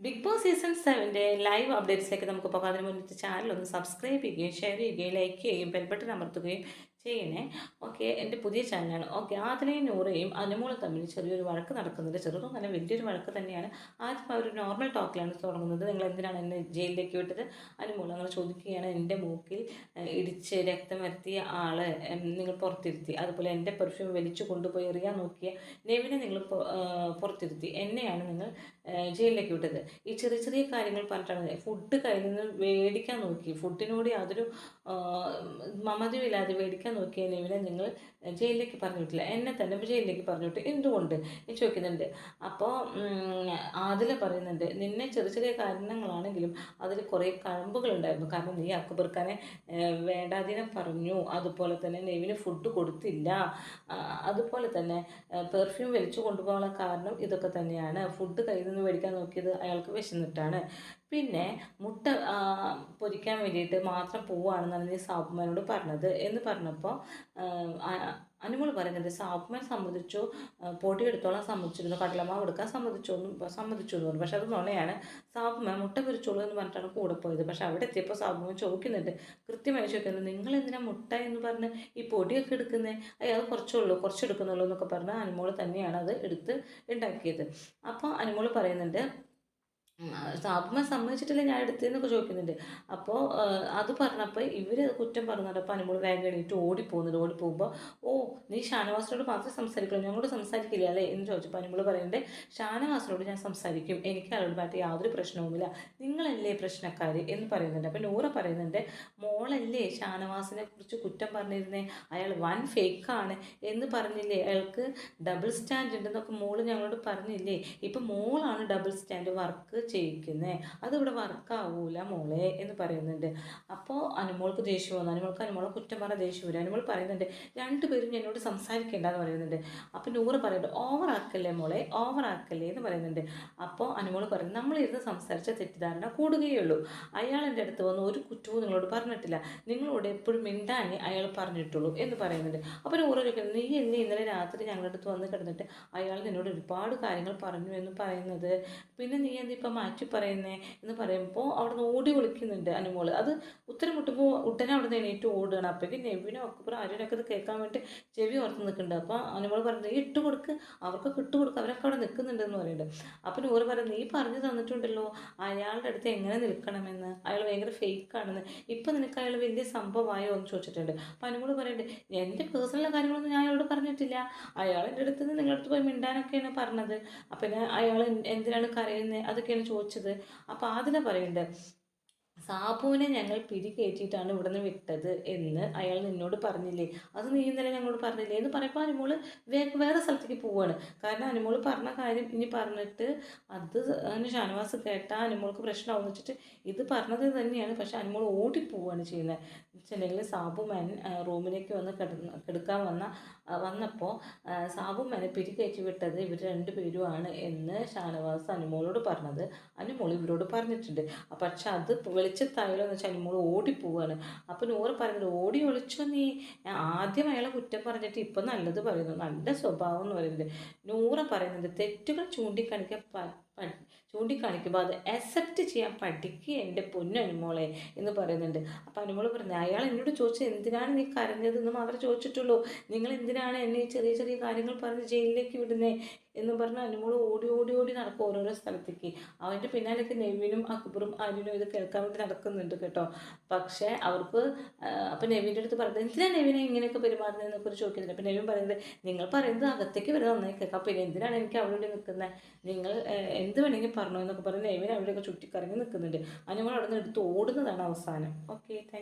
Big Boss season സെവന്റെ live അപ്ഡേറ്റ്സിലേക്ക് നമുക്ക് പോകാതിന് മുന്നിട്ട് ചാനൽ ഒന്ന് സബ്സ്ക്രൈബ് ചെയ്യുകയും ഷെയർ ചെയ്യുകയും ലൈക്ക് ചെയ്യുകയും ബെൽബട്ടൺ അമർത്തുകയും ചെയ്യണേ ഓക്കെ എന്റെ പുതിയ ചാനലാണ് ഓക്കെ ആദനയും നൂറയും അനുമോളും തമ്മിൽ ചെറിയൊരു വഴക്ക് നടക്കുന്നുണ്ട്. ചെറുതും നല്ല വലിയൊരു വഴക്ക് തന്നെയാണ്. ആദ്യം അവർ നോർമൽ ടോക്കിലാണ് തുടങ്ങുന്നത്. നിങ്ങൾ എന്തിനാണ് എന്നെ ജയിലിലേക്ക് വിട്ടത്? അനുമോൾ അങ്ങനെ ചോദിക്കുകയാണ്. എന്റെ മൂക്കിൽ ഇടിച്ച് രക്തം വരുത്തിയ ആൾ നിങ്ങൾ പുറത്തിരുത്തി. അതുപോലെ എന്റെ പെർഫ്യൂം വലിച്ചു കൊണ്ടുപോയി എറിയാൻ നോക്കിയ നെവിനെ നിങ്ങൾ പുറത്തിരുത്തി. എന്നെയാണ് നിങ്ങൾ ജയിലിലേക്ക് വിട്ടത്. ഈ ചെറിയ ചെറിയ കാര്യങ്ങൾ പറഞ്ഞിട്ടാണ്. ഫുഡ് കയ്യിൽ നിന്ന് മേടിക്കാൻ നോക്കി. ഫുഡിനോട് യാതൊരു മമതയുമില്ലാതെ മേടിക്കാൻ പഠിക്കാൻ നോക്കിയതിന് ഇവനെ നിങ്ങൾ ജയിലിലേക്ക് പറഞ്ഞു വിട്ടില്ല എന്നെ തന്നെ ജയിലിലേക്ക് പറഞ്ഞു വിട്ടു എന്തുകൊണ്ട്? എന്ന് ചോദിക്കുന്നുണ്ട്. അപ്പോൾ ആദില പറയുന്നുണ്ട് നിന്നെ ചെറിയ ചെറിയ കാരണങ്ങളാണെങ്കിലും അതിൽ കുറേ കഴമ്പുകളുണ്ടായിരുന്നു. കാരണം നീ അക്ബർഖാനെ വേണ്ടാതിനെ പറഞ്ഞു. അതുപോലെ തന്നെ നെവിന് ഫുഡ് കൊടുത്തില്ല. അതുപോലെ തന്നെ പെർഫ്യൂം വലിച്ചു കൊണ്ടുപോകാനുള്ള കാരണം ഇതൊക്കെ തന്നെയാണ്. ഫുഡ് കയ്യിൽ നിന്ന് മേടിക്കാൻ നോക്കിയത് അയാൾക്ക് വിശന്നിട്ടാണ്. പിന്നെ മുട്ട പൊരിക്കാൻ വേണ്ടിയിട്ട് മാത്രം പോവുകയാണെന്നാണ് ഞാൻ സാബുമാനോട് പറഞ്ഞത്. എന്ന് പറഞ്ഞപ്പോൾ അനുമോൾ പറയുന്നുണ്ട് സാബുമാൻ സമ്മതിച്ചു പൊടി എടുത്തോളം സമ്മതിച്ചിരുന്നു കടലമാവ് എടുക്കാൻ സമ്മതിച്ചു സമ്മതിച്ചു എന്ന് പറഞ്ഞു. പക്ഷെ അത് നുണയാണ്. സാബുമാൻ മുട്ട പൊരിച്ചോളൂ എന്ന് പറഞ്ഞിട്ടാണ് കൂടെ പോയത്. പക്ഷെ അവിടെ എത്തിയപ്പോൾ സാബുമാൻ ചോദിക്കുന്നുണ്ട് കൃത്യമായി ചോദിക്കുന്നത് നിങ്ങൾ എന്തിനാ മുട്ട എന്ന് പറഞ്ഞ് ഈ പൊടിയൊക്കെ എടുക്കുന്നത് അത് കുറച്ചുള്ളൂ കുറച്ചെടുക്കുന്നുള്ളൂ എന്നൊക്കെ പറഞ്ഞ് അനുമോൾ തന്നെയാണ് അത് എടുത്ത് ഉണ്ടാക്കിയത്. അപ്പോൾ അനുമോൾ പറയുന്നുണ്ട് സാബുമ്മ സമ്മതിച്ചിട്ടില്ല ഞാൻ എടുത്തതെന്നൊക്കെ ചോദിക്കുന്നുണ്ട്. അപ്പോൾ അത് പറഞ്ഞപ്പോൾ ഇവർ കുറ്റം പറഞ്ഞിട്ട് അപ്പോൾ അനുമോൾ വേഗം എണീറ്റ് ഓടിപ്പോകുന്നുണ്ട് ഓടിപ്പോകുമ്പോൾ ഓ നീ ഷാനവാസിനോട് മാത്രം സംസാരിക്കണം ഞങ്ങളോട് സംസാരിക്കില്ല അല്ലേ? എന്ന് ചോദിച്ചപ്പോൾ അനുമോൾ പറയുന്നുണ്ട് ഷാനവാസിനോട് ഞാൻ സംസാരിക്കും. എനിക്ക് അയാളോട് പറ്റി യാതൊരു പ്രശ്നവുമില്ല. നിങ്ങളല്ലേ പ്രശ്നക്കാർ എന്ന് പറയുന്നുണ്ട്. അപ്പോൾ നൂറ പറയുന്നുണ്ട് മോളല്ലേ ഷാനവാസിനെ കുറിച്ച് കുറ്റം പറഞ്ഞിരുന്നേ? അയാൾ വൻ ഫേക്കാണ്. എന്ന് പറഞ്ഞില്ലേ? അയാൾക്ക് ഡബിൾ സ്റ്റാൻഡ് ഉണ്ടെന്നൊക്കെ മോൾ ഞങ്ങളോട് പറഞ്ഞില്ലേ? ഇപ്പം മോളാണ് ഡബിൾ സ്റ്റാൻഡ് വർക്ക് ചെയ്യിക്കുന്നത് അതിവിടെ വർക്കാവൂല മോളെ എന്ന് പറയുന്നുണ്ട്. അപ്പോൾ അനുമോൾക്ക് ദേഷ്യം വന്നു. അനുമോൾക്ക് അനുമോളെ കുറ്റം പറഞ്ഞ ദേഷ്യം വരും. അനുമോൾ പറയുന്നുണ്ട് രണ്ടുപേരും എന്നോട് സംസാരിക്കേണ്ട എന്ന് പറയുന്നുണ്ട്. അപ്പോൾ നൂറ് പറയുന്നുണ്ട് ഓവറാക്കല്ലേ മോളെ ഓവറാക്കല്ലേ? എന്ന് പറയുന്നുണ്ട്. അപ്പോൾ അനുമോൾ പറയുന്നത് നമ്മളിരുന്ന് സംസാരിച്ച തെറ്റിദ്ധാരണ കൂടുകയുള്ളൂ. അയാൾ എന്റെ അടുത്ത് വന്ന് ഒരു കുറ്റവും നിങ്ങളോട് പറഞ്ഞിട്ടില്ല. നിങ്ങളോട് എപ്പോഴും മിണ്ടാനേ അയാൾ പറഞ്ഞിട്ടുള്ളൂ എന്ന് പറയുന്നുണ്ട്. അപ്പോൾ നൂറ് ചോദിക്കുന്നത് നീ എന്നെ ഇന്നലെ രാത്രി ഞങ്ങളുടെ അടുത്ത് വന്ന് കിടന്നിട്ട് അയാൾ നിന്നോട് ഒരുപാട് കാര്യങ്ങൾ പറഞ്ഞു എന്ന് പറയുന്നത്? പിന്നെ നീ എന്തിപ്പം മാറ്റി പറയുന്നേ? എന്ന് പറയുമ്പോൾ അവിടെ നിന്ന് ഓടി വിളിക്കുന്നുണ്ട് അനുമോൾ. അത് ഉത്തരം മുട്ടുമ്പോൾ ഉടനെ അവിടെ നിന്ന് എണീറ്റ് ഓടുകയാണ്. അപ്പോഴേക്കും നെവിനോ ഒക്കെ ആര്യനൊക്കെ ഇത് കേൾക്കാൻ വേണ്ടി ചെവി ഓർത്ത് നിൽക്കുന്നുണ്ട് അപ്പോൾ അനുമോൾ നീ ഇട്ട് കൊടുക്ക്. അവർക്കൊക്കെ ഇട്ട് കൊടുക്കുക അവരൊക്കെ അവിടെ നിൽക്കുന്നുണ്ട് എന്ന് പറയുന്നുണ്ട് അപ്പം നൂറ് പറയുന്നത് നീ പറഞ്ഞു തന്നിട്ടുണ്ടല്ലോ. അയാളുടെ അടുത്ത് എങ്ങനെ നിൽക്കണമെന്ന്? അയാൾ ഭയങ്കര ഫേക്കാണെന്ന് ഇപ്പം നിനക്ക് അയാൾ വലിയ സംഭവമായോ? എന്ന് ചോദിച്ചിട്ടുണ്ട്. അപ്പം അനുമോൾ പറയുന്നുണ്ട് എന്റെ പേഴ്സണൽ കാര്യങ്ങളൊന്നും ഞാൻ അയാളോട് പറഞ്ഞിട്ടില്ല. അയാൾ അടുത്ത് നിന്ന് നിങ്ങളുടെ അടുത്ത് പോയി മിണ്ടാനൊക്കെയാണ് പറഞ്ഞത്. അപ്പം അയാൾ എന്തിനാണ് കരയുന്നത് അതൊക്കെയാണ് ചോദിച്ചത്. അപ്പോൾ അതിനെ പറയുന്നുണ്ട് സാബുവിനെ ഞങ്ങൾ പിടികയറ്റിയിട്ടാണ് ഇവിടുന്ന് വിട്ടത് എന്ന് അയാൾ നിന്നോട് പറഞ്ഞില്ലേ? അത് നീ ഇന്നലെ ഞങ്ങളോട് പറഞ്ഞില്ലേ? എന്ന് പറയുമ്പോൾ അനുമോൾ വേറെ സ്ഥലത്തേക്ക് പോവുകയാണ് കാരണം അനുമോൾ പറഞ്ഞ കാര്യം ഇനി പറഞ്ഞിട്ട് അത് ഷാനവാസ് കേട്ടാൽ അനുമോൾക്ക് പ്രശ്നമാവും വെച്ചിട്ട് ഇത് പറഞ്ഞത് തന്നെയാണ്. പക്ഷെ അനുമോൾ ഓടിപ്പോവുകയാണ് ചെയ്യുന്നത് വെച്ചിട്ടുണ്ടെങ്കിൽ സാബു മേൻ റൂമിലേക്ക് വന്ന് കിടക്കാൻ വന്ന വന്നപ്പോൾ സാബു മേനെ പിരികേറ്റി വിട്ടത് ഇവർ രണ്ടുപേരുമാണ് എന്ന് ഷാനവാസ് അനുമോളോട് പറഞ്ഞത്. അനുമോൾ ഇവരോട് പറഞ്ഞിട്ടുണ്ട്. പക്ഷെ അത് വെളിച്ചത്തായാലോ എന്ന് വെച്ചാൽ അനുമോൾ ഓടിപ്പോവാണ്. അപ്പോൾ നൂറ് പറയുന്നത് ഓടി ഒളിച്ചോ നീ? ആദ്യം അയാളെ കുറ്റം പറഞ്ഞിട്ട് ഇപ്പം നല്ലത് പറയുന്നു. നല്ല സ്വഭാവം എന്ന് പറയുന്നത്. നൂറ പറയുന്നത് തെറ്റുകൾ ചൂണ്ടിക്കാണിക്കാൻ ചൂണ്ടിക്കാണിക്കുമ്പോൾ അത് അക്സെപ്റ്റ് ചെയ്യാൻ പഠിക്കുക എന്റെ പൊന്നനുമോളെ എന്ന് പറയുന്നുണ്ട്. അപ്പോൾ അനുമോൾ പറഞ്ഞു അയാൾ എന്നോട് ചോദിച്ചത് എന്തിനാണ് നീ കരഞ്ഞതെന്ന് മാത്രമേ ചോദിച്ചിട്ടുള്ളൂ. നിങ്ങൾ എന്തിനാണ് എന്നെ ചെറിയ ചെറിയ കാര്യങ്ങൾ പറഞ്ഞ് ജയിലിലേക്ക് വിടുന്നേ എന്ന് പറഞ്ഞ് അനുമോൾ ഓടി ഓടി ഓടി നടക്കും ഓരോരോ സ്ഥലത്തേക്ക്. അവന്റെ പിന്നാലേക്ക് നെവിനും അക്ബറും അരുനും ഇത് കേൾക്കാൻ വേണ്ടി നടക്കുന്നുണ്ട് കേട്ടോ. പക്ഷേ അവർക്ക് അപ്പം നെവിന്റെ അടുത്ത് പറയുന്നത് എന്തിനാണ് നെവിനെ ഇങ്ങനെയൊക്കെ പെരുമാറുന്നതെന്നൊക്കെ ചോദിക്കുന്നുണ്ട് അപ്പം നെവിൻ പറയുന്നത് നിങ്ങൾ പറയുന്നത് അകത്തേക്ക് വരുന്നത് നന്നായി കേൾക്കാം. പിന്നെ എന്തിനാണ് എനിക്ക് അവിടെ നിൽക്കുന്നത്? നിങ്ങൾ എന്ത് വേണമെങ്കിൽ പറഞ്ഞു എന്നൊക്കെ പറഞ്ഞ് നെവിൻ അവിടെയൊക്കെ ചുറ്റിക്കറങ്ങി നിൽക്കുന്നുണ്ട്. അനുമോൾ അവിടെ നിന്ന് എടുത്ത് ഓടുന്നതാണ് അവസാനം. Okay thank